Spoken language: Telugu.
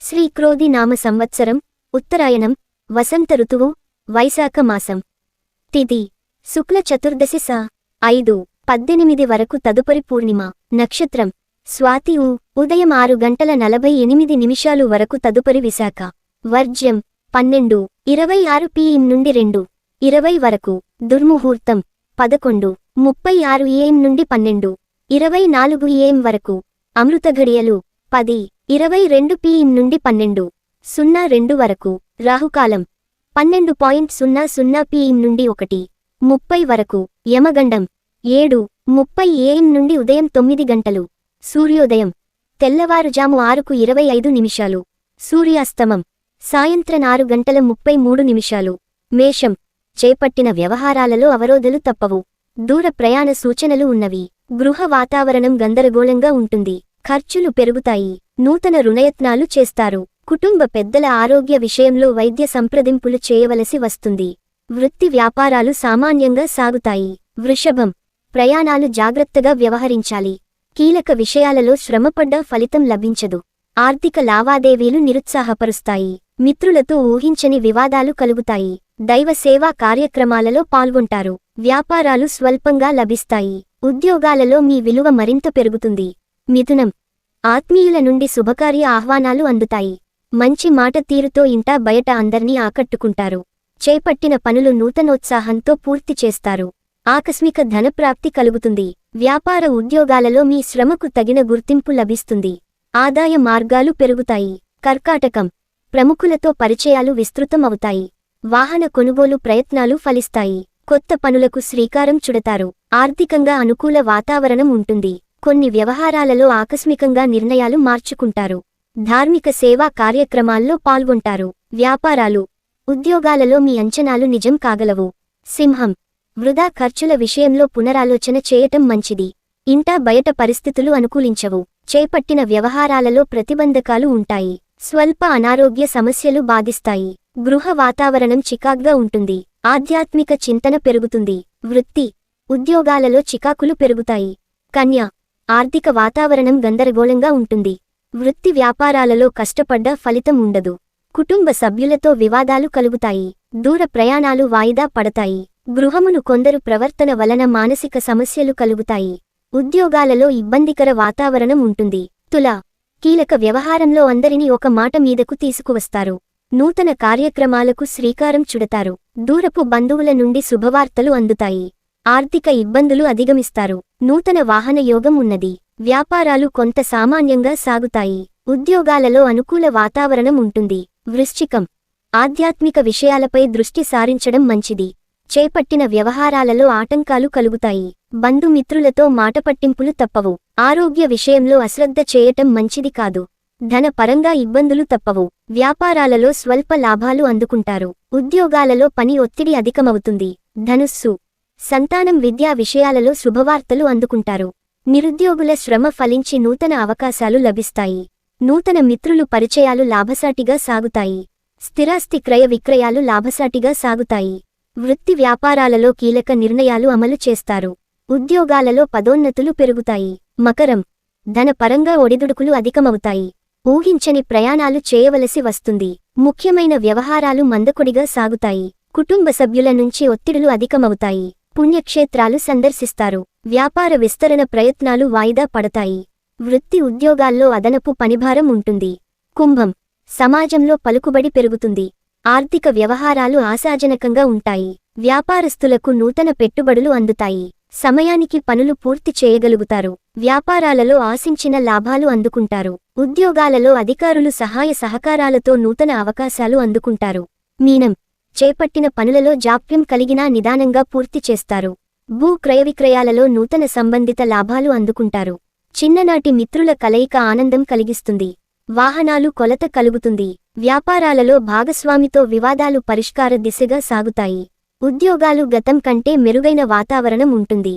శ్రీక్రోధి నామ సంవత్సరం ఉత్తరాయణం వసంత ఋతువు వైశాఖ మాసం. తిథి శుక్ల చతుర్దశి స ఐదు పద్దెనిమిది వరకు తదుపరి పూర్ణిమ నక్షత్రం. స్వాతి ఉ ఉదయం ఆరు గంటల నలభై ఎనిమిది నిమిషాలు వరకు తదుపరి విశాఖ. వర్జ్యం పన్నెండు ఇరవై ఆరు పిఎం నుండి రెండు ఇరవై వరకు దుర్ముహూర్తం. పదకొండు ముప్పై ఆరు ఏఎం నుండి పన్నెండు ఇరవై నాలుగు ఏఎం వరకు అమృత ఘడియలు పది ఇరవై రెండు పిఎం నుండి పన్నెండు సున్నా రెండు వరకు రాహుకాలం పన్నెండు పాయింట్ సున్నా సున్నా పిఎం నుండి ఒకటి ముప్పై వరకు యమగండం ఏడు ముప్పై ఏఎం నుండి ఉదయం తొమ్మిది గంటలు సూర్యోదయం తెల్లవారుజాము ఆరుకు ఇరవై ఐదు నిమిషాలు సూర్యాస్తమం సాయంత్రం ఆరు గంటల ముప్పై మూడు నిమిషాలు మేషం చేపట్టిన వ్యవహారాలలో అవరోధలు తప్పవు దూర ప్రయాణ సూచనలు ఉన్నవి గృహ వాతావరణం గందరగోళంగా ఉంటుంది ఖర్చులు పెరుగుతాయి. నూతన రుణయత్నాలు చేస్తారు. కుటుంబ పెద్దల ఆరోగ్య విషయంలో వైద్య సంప్రదింపులు చేయవలసి వస్తుంది. వృత్తి వ్యాపారాలు సామాన్యంగా సాగుతాయి. వృషభం. ప్రయాణాలు జాగ్రత్తగా వ్యవహరించాలి. కీలక విషయాలలో శ్రమపడ్డ ఫలితం లభించదు. ఆర్థిక లావాదేవీలు నిరుత్సాహపరుస్తాయి. మిత్రులతో ఊహించని వివాదాలు కలుగుతాయి. దైవ సేవా కార్యక్రమాలలో పాల్గొంటారు. వ్యాపారాలు స్వల్పంగా లభిస్తాయి. ఉద్యోగాలలో మీ విలువ మరింత పెరుగుతుంది. మిథునం. ఆత్మీయుల నుండి శుభకార్య ఆహ్వానాలు అందుతాయి. మంచి మాట తీరుతో ఇంటా బయట అందర్నీ ఆకట్టుకుంటారు. చేపట్టిన పనులు నూతనోత్సాహంతో పూర్తి చేస్తారు. ఆకస్మిక ధనప్రాప్తి కలుగుతుంది. వ్యాపార ఉద్యోగాలలో మీ శ్రమకు తగిన గుర్తింపు లభిస్తుంది. ఆదాయ మార్గాలు పెరుగుతాయి. కర్కాటకం. ప్రముఖులతో పరిచయాలు విస్తృతం అవుతాయి వాహన కొనుగోలు ప్రయత్నాలు ఫలిస్తాయి. కొత్త పనులకు శ్రీకారం చుడతారు. ఆర్థికంగా అనుకూల వాతావరణం ఉంటుంది. కొన్ని వ్యవహారాలలో ఆకస్మికంగా నిర్ణయాలు మార్చుకుంటారు. ధార్మిక సేవా కార్యక్రమాల్లో పాల్గొంటారు. వ్యాపారాలు ఉద్యోగాలలో మీ అంచనాలు నిజం కాగలవు. సింహం వృధా ఖర్చుల విషయంలో పునరాలోచన చేయటం మంచిది. ఇంటా బయట పరిస్థితులు అనుకూలించవు. చేపట్టిన వ్యవహారాలలో ప్రతిబంధకాలు ఉంటాయి. స్వల్ప అనారోగ్య సమస్యలు బాధిస్తాయి. గృహ వాతావరణం చికాగ్గా ఉంటుంది. ఆధ్యాత్మిక చింతన పెరుగుతుంది. వృత్తి ఉద్యోగాలలో చికాకులు పెరుగుతాయి. కన్య ఆర్థిక వాతావరణం గందరగోళంగా ఉంటుంది. వృత్తి వ్యాపారాలలో కష్టపడ్డ ఫలితం ఉండదు. కుటుంబ సభ్యులతో వివాదాలు కలుగుతాయి. దూర ప్రయాణాలు వాయిదా పడతాయి. గృహమును కొందరు ప్రవర్తన వలన మానసిక సమస్యలు కలుగుతాయి. ఉద్యోగాలలో ఇబ్బందికర వాతావరణం ఉంటుంది. తుల కీలక వ్యవహారంలో అందరినీ ఒక మాట మీదకు తీసుకువస్తారు. నూతన కార్యక్రమాలకు శ్రీకారం చుడతారు. దూరపు బంధువుల నుండి శుభవార్తలు అందుతాయి. ఆర్థిక ఇబ్బందులు అధిగమిస్తారు. నూతన వాహన యోగం ఉన్నది. వ్యాపారాలు కొంత సామాన్యంగా సాగుతాయి. ఉద్యోగాలలో అనుకూల వాతావరణం ఉంటుంది. వృశ్చికం. ఆధ్యాత్మిక విషయాలపై దృష్టి సారించడం మంచిది. చేపట్టిన వ్యవహారాలలో ఆటంకాలు కలుగుతాయి. బంధుమిత్రులతో మాటపట్టింపులు తప్పవు. ఆరోగ్య విషయంలో అశ్రద్ధ చేయటం మంచిది కాదు. ధనపరంగా ఇబ్బందులు తప్పవు. వ్యాపారాలలో స్వల్ప లాభాలు అందుకుంటారు. ఉద్యోగాలలో పని ఒత్తిడి అధికమవుతుంది. ధనుస్సు. సంతానం విద్యా విషయాలలో శుభవార్తలు అందుకుంటారు. నిరుద్యోగుల శ్రమ ఫలించి నూతన అవకాశాలు లభిస్తాయి. నూతన మిత్రులు పరిచయాలు లాభసాటిగా సాగుతాయి. స్థిరాస్తి క్రయ విక్రయాలు లాభసాటిగా సాగుతాయి. వృత్తి వ్యాపారాలలో కీలక నిర్ణయాలు అమలు చేస్తారు. ఉద్యోగాలలో పదోన్నతులు పెరుగుతాయి. మకరం. ధనపరంగా ఒడిదుడుకులు అధికమవుతాయి. ఊహించని ప్రయాణాలు చేయవలసి వస్తుంది. ముఖ్యమైన వ్యవహారాలు మందకొడిగా సాగుతాయి. కుటుంబ సభ్యుల నుంచి ఒత్తిడులు అధికమవుతాయి. పుణ్యక్షేత్రాలు సందర్శిస్తారు. వ్యాపార విస్తరణ ప్రయత్నాలు వాయిదా పడతాయి. వృత్తి ఉద్యోగాల్లో అదనపు పనిభారం ఉంటుంది. కుంభం. సమాజంలో పలుకుబడి పెరుగుతుంది. ఆర్థిక వ్యవహారాలు ఆశాజనకంగా ఉంటాయి. వ్యాపారస్తులకు నూతన పెట్టుబడులు అందుతాయి. సమయానికి పనులు పూర్తి చేయగలుగుతారు. వ్యాపారాలలో ఆశించిన లాభాలు అందుకుంటారు. ఉద్యోగాలలో అధికారులు సహాయ సహకారాలతో నూతన అవకాశాలు అందుకుంటారు. మీనం. చేపట్టిన పనులలో జాప్యం కలిగినా నిదానంగా పూర్తి చేస్తారు. భూ క్రయవిక్రయాలలో నూతన సంబంధిత లాభాలు అందుకుంటారు. చిన్ననాటి మిత్రుల కలయిక ఆనందం కలిగిస్తుంది. వాహనాలు కొలత కలుగుతుంది. వ్యాపారాలలో భాగస్వామితో వివాదాలు పరిష్కార దిశగా సాగుతాయి. ఉద్యోగాలు గతం కంటే మెరుగైన వాతావరణం ఉంటుంది.